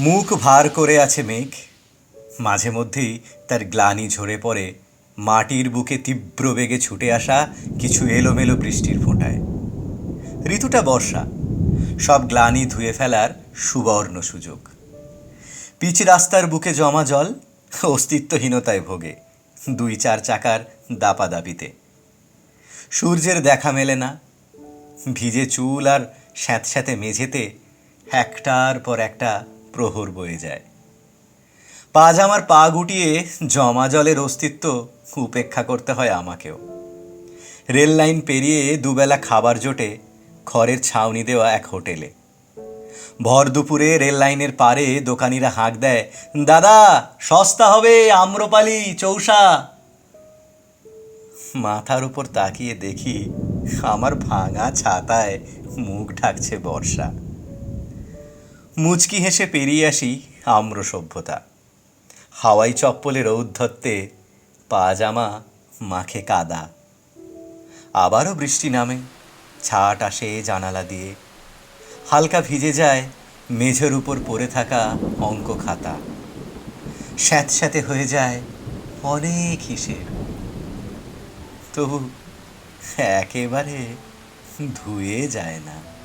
মুখ ভার করে আছে মেঘ। মাঝে মধ্যেই তার গ্লানি ঝরে পড়ে, মাটির বুকে তীব্র বেগে ছুটে আসা কিছু এলোমেলো বৃষ্টির ফোঁটায়। ঋতুটা বর্ষা, সব গ্লানি ধুয়ে ফেলার সুবর্ণ সুযোগ। পিচ রাস্তার বুকে জমা জল, অস্তিত্বহীনতায় ভোগে, দুই চার চাকার দাপাদাপিতে। সূর্যের দেখা মেলে না, ভিজে চুল আর স্যাঁতস্যাঁতে মেঝেতে একটার পর একটা প্রহর বয়ে যায়। পাজামার পা গুটিয়ে জমা জলের অস্তিত্ব উপেক্ষা করতে হয় আমাকেও। রেল লাইন পেরিয়ে দুবেলা খাবার জোটে খড়ের ছাউনি দেওয়া এক হোটেলে। ভর দুপুরে রেল লাইনের পারে দোকানিরা হাঁক দেয়, দাদা, সস্তা হবে আম্রপালি, চৌসা। মাথার উপর তাকিয়ে দেখি আমার ভাঙা ছাতায় মুখ ঢাকছে বর্ষা। মুচকি হেসে পেরিয়ে আসি আম্র সভ্যতা। হাওয়াই চপ্পলের ঔদ্ধত্যে পাজামা মাখে কাদা। আবারও বৃষ্টি নামে, ছাট আসে জানালা দিয়ে। হালকা ভিজে যায় মেঝের উপর পড়ে থাকা অঙ্ক খাতা। স্যাঁতস্যাঁতে হয়ে যায় অনেক হিসেব। তবু একেবারে ধুয়ে যায় না।